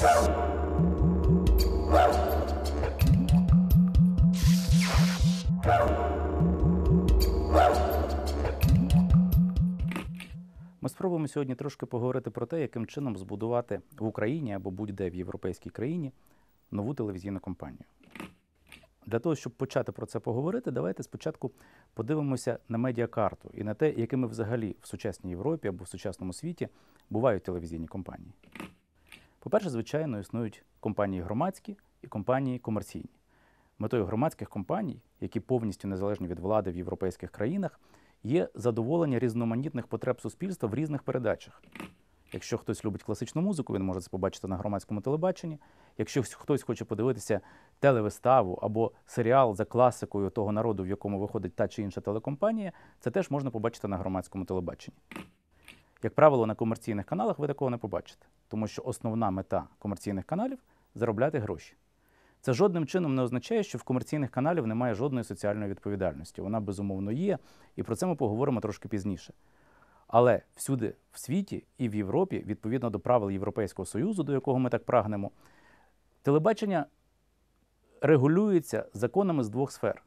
Ми спробуємо сьогодні трошки поговорити про те, яким чином збудувати в Україні або будь-де в європейській країні нову телевізійну компанію. Для того, щоб почати про це поговорити, давайте спочатку подивимося на медіакарту і на те, якими взагалі в сучасній Європі або в сучасному світі бувають телевізійні компанії. По-перше, звичайно, існують компанії громадські і компанії комерційні. Метою громадських компаній, які повністю незалежні від влади в європейських країнах, є задоволення різноманітних потреб суспільства в різних передачах. Якщо хтось любить класичну музику, він може це побачити на громадському телебаченні. Якщо хтось хоче подивитися телевиставу або серіал за класикою того народу, в якому виходить та чи інша телекомпанія, це теж можна побачити на громадському телебаченні. Як правило, на комерційних каналах ви такого не побачите, тому що основна мета комерційних каналів заробляти гроші. Це жодним чином не означає, що в комерційних каналів немає жодної соціальної відповідальності. Вона безумовно є, і про це ми поговоримо трошки пізніше. Але всюди в світі і в Європі, відповідно до правил Європейського Союзу, до якого ми так прагнемо, телебачення регулюється законами з двох сфер.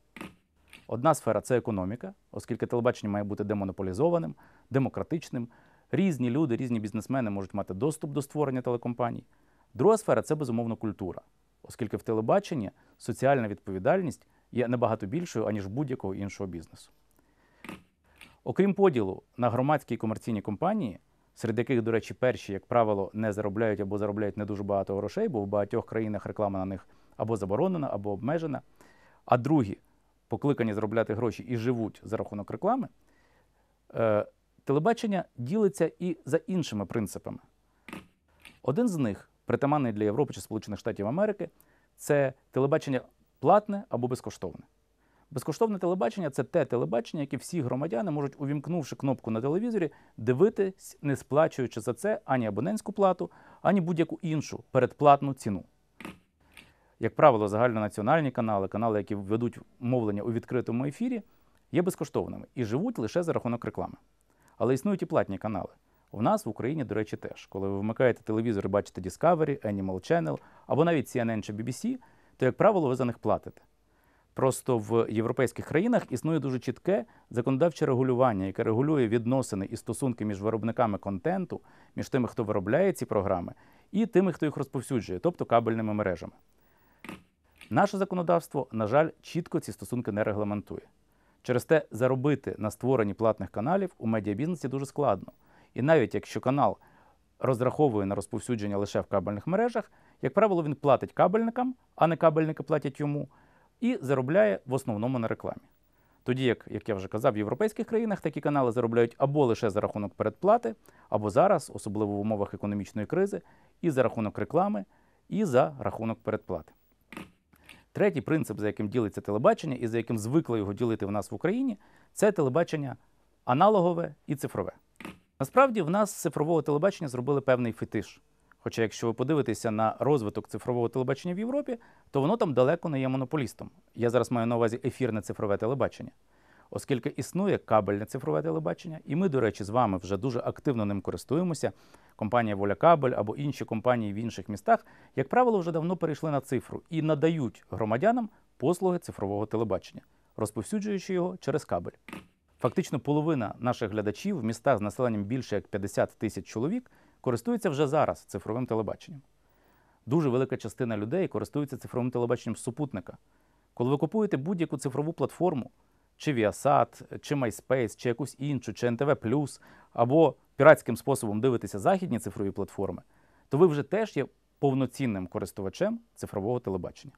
Одна сфера це економіка, оскільки телебачення має бути демонополізованим, демократичним. Різні люди, різні бізнесмени можуть мати доступ до створення телекомпаній. Друга сфера це безумовно культура, оскільки в телебаченні соціальна відповідальність є набагато більшою, аніж будь-якого іншого бізнесу. Окрім поділу на громадські і комерційні компанії, серед яких, до речі, перші, як правило, не заробляють або заробляють не дуже багато грошей, бо в багатьох країнах реклама на них або заборонена, або обмежена. А другі покликані заробляти гроші і живуть за рахунок реклами, е, телебачення ділиться і за іншими принципами. Один з них, притаманний для Європи чи Сполучених Штатів Америки, це телебачення платне або безкоштовне. Безкоштовне телебачення це те телебачення, яке всі громадяни можуть, увімкнувши кнопку на телевізорі, дивитись, не сплачуючи за це ані абонентську плату, ані будь-яку іншу передплатну ціну. Як правило, загальнонаціональні канали, канали, які ведуть мовлення у відкритому ефірі, є безкоштовними і живуть лише за рахунок реклами. Але існують і платні канали. У нас в Україні, до речі, теж. Коли ви вмикаєте телевізор і бачите Discovery, Animal Channel або навіть CNN чи BBC, то, як правило, ви за них платите. Просто в європейських країнах існує дуже чітке законодавче регулювання, яке регулює відносини і стосунки між виробниками контенту, між тими, хто виробляє ці програми, і тими, хто їх розповсюджує, тобто кабельними мережами. Наше законодавство, на жаль, чітко ці стосунки не регламентує. Через те заробити на створенні платних каналів у медіабізнесі дуже складно. І навіть якщо канал розраховує на розповсюдження лише в кабельних мережах, як правило, він платить кабельникам, а не кабельники платять йому, і заробляє в основному на рекламі. Тоді, як, як я вже казав, в європейських країнах такі канали заробляють або лише за рахунок передплати, або зараз, особливо в умовах економічної кризи, і за рахунок реклами, і за рахунок передплати. Третій принцип, за яким ділиться телебачення, і за яким звикли його ділити в нас в Україні, це телебачення аналогове і цифрове. Насправді, в нас з цифрового телебачення зробили певний фетиш. Хоча, якщо ви подивитеся на розвиток цифрового телебачення в Європі, то воно там далеко не є монополістом. Я зараз маю на увазі ефірне цифрове телебачення. Оскільки існує кабельне цифрове телебачення, і ми, до речі, з вами вже дуже активно ним користуємося. Компанія Воля Кабель або інші компанії в інших містах, як правило, вже давно перейшли на цифру і надають громадянам послуги цифрового телебачення, розповсюджуючи його через кабель. Фактично, половина наших глядачів в містах з населенням більше як 50 тисяч чоловік користуються вже зараз цифровим телебаченням. Дуже велика частина людей користується цифровим телебаченням супутника. Коли ви купуєте будь-яку цифрову платформу, чи Viasat, чи MySpace, чи якусь іншу, чи NTV+, або піратським способом дивитеся західні цифрові платформи, то ви вже теж є повноцінним користувачем цифрового телебачення.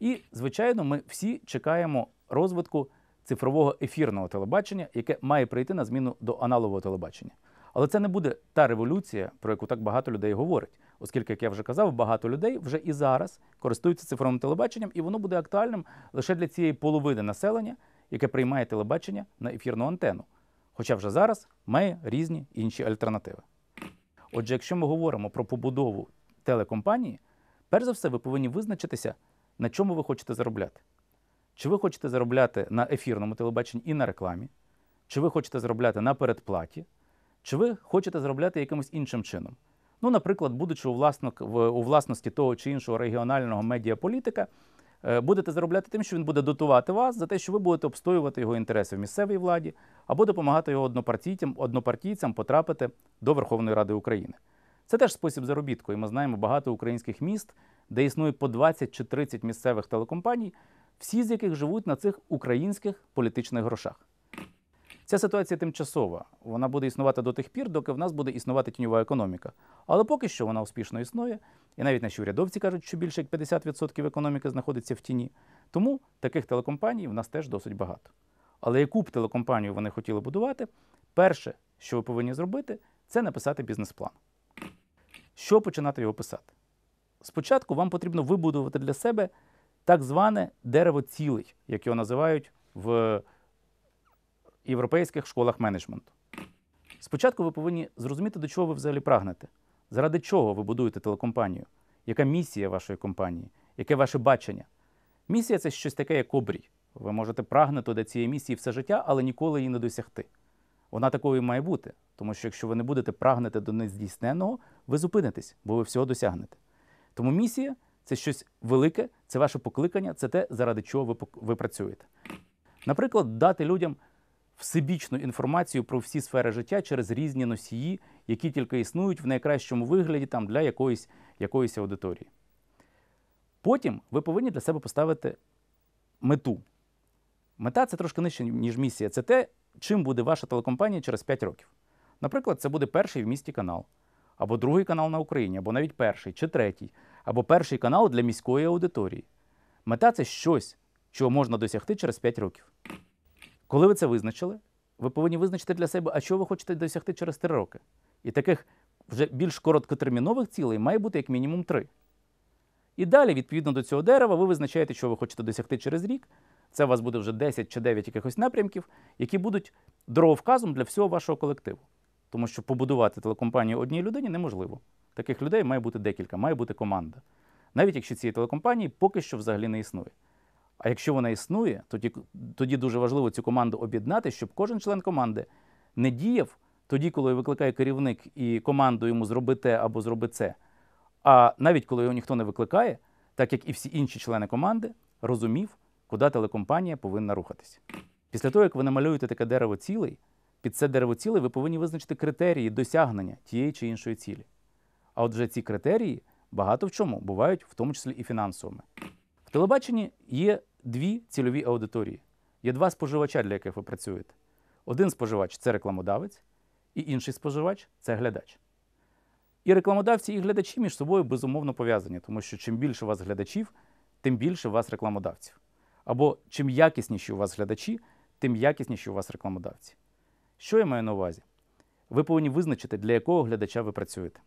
І, звичайно, ми всі чекаємо розвитку цифрового ефірного телебачення, яке має прийти на зміну до аналогового телебачення. Але це не буде та революція, про яку так багато людей говорить, оскільки, як я вже казав, багато людей вже і зараз користуються цифровим телебаченням, і воно буде актуальним лише для цієї половини населення, яке приймає телебачення на ефірну антенну. Хоча вже зараз має різні інші альтернативи. Отже, якщо ми говоримо про побудову телекомпанії, перш за все, ви повинні визначитися, на чому ви хочете заробляти. Чи ви хочете заробляти на ефірному телебаченні і на рекламі, чи ви хочете заробляти на передплаті, чи ви хочете заробляти якимось іншим чином. Ну, наприклад, будучи у, власник, у власності того чи іншого регіонального медіаполітика, будете заробляти тим, що він буде дотувати вас за те, що ви будете обстоювати його інтереси в місцевій владі або допомагати його однопартійцям, однопартійцям потрапити до Верховної Ради України. Це теж спосіб заробітку, і ми знаємо багато українських міст, де існує по 20 чи 30 місцевих телекомпаній, всі з яких живуть на цих українських політичних грошах. Ця ситуація тимчасова. Вона буде існувати до тих пір, доки в нас буде існувати тіньова економіка. Але поки що вона успішно існує, і навіть наші урядовці кажуть, що більше як 50% економіки знаходиться в тіні. Тому таких телекомпаній в нас теж досить багато. Але яку б телекомпанію вони хотіли будувати, перше, що ви повинні зробити, це написати бізнес-план. Що починати його писати? Спочатку вам потрібно вибудувати для себе так зване дерево цілей, як його називають в європейських школах менеджменту. Спочатку ви повинні зрозуміти, до чого ви взагалі прагнете, заради чого ви будуєте телекомпанію, яка місія вашої компанії, яке ваше бачення. Місія це щось таке, як обрій. Ви можете прагнути до цієї місії все життя, але ніколи її не досягти. Вона такою має бути, тому що якщо ви не будете прагнути до нездійсненного, ви зупинитесь, бо ви всього досягнете. Тому місія це щось велике, це ваше покликання, це те, заради чого ви, ви працюєте. Наприклад, дати людям всебічну інформацію про всі сфери життя через різні носії, які тільки існують в найкращому вигляді там, для якоїсь, якоїсь аудиторії. Потім ви повинні для себе поставити мету. Мета це трошки нижче, ніж місія. Це те, чим буде ваша телекомпанія через 5 років. Наприклад, це буде перший в місті канал, або другий канал на Україні, або навіть перший чи третій, або перший канал для міської аудиторії. Мета це щось, чого можна досягти через 5 років. Коли ви це визначили, ви повинні визначити для себе, а що ви хочете досягти через 3 роки. І таких вже більш короткотермінових цілей має бути як мінімум 3. І далі, відповідно до цього дерева, ви визначаєте, що ви хочете досягти через рік. Це у вас буде вже 10 чи 9 якихось напрямків, які будуть дороговказом для всього вашого колективу. Тому що побудувати телекомпанію одній людині неможливо. Таких людей має бути декілька, має бути команда. Навіть якщо цієї телекомпанії поки що взагалі не існує. А якщо вона існує, тоді тоді дуже важливо цю команду об'єднати, щоб кожен член команди не діяв тоді, коли викликає керівник і команду йому зроби те або зроби це. А навіть коли його ніхто не викликає, так як і всі інші члени команди, розумів, куди телекомпанія повинна рухатися. Після того, як ви намалюєте таке дерево цілей, під це дерево цілей ви повинні визначити критерії досягнення тієї чи іншої цілі. А от вже ці критерії багато в чому бувають, в тому числі і фінансовими. В телебаченні є дві цільові аудиторії. Є два споживача, для яких ви працюєте. Один споживач це рекламодавець, і інший споживач це глядач. І рекламодавці, і глядачі між собою безумовно пов'язані, тому що чим більше у вас глядачів, тим більше у вас рекламодавців. Або чим якісніші у вас глядачі, тим якісніші у вас рекламодавці. Що я маю на увазі? Ви повинні визначити, для якого глядача ви працюєте.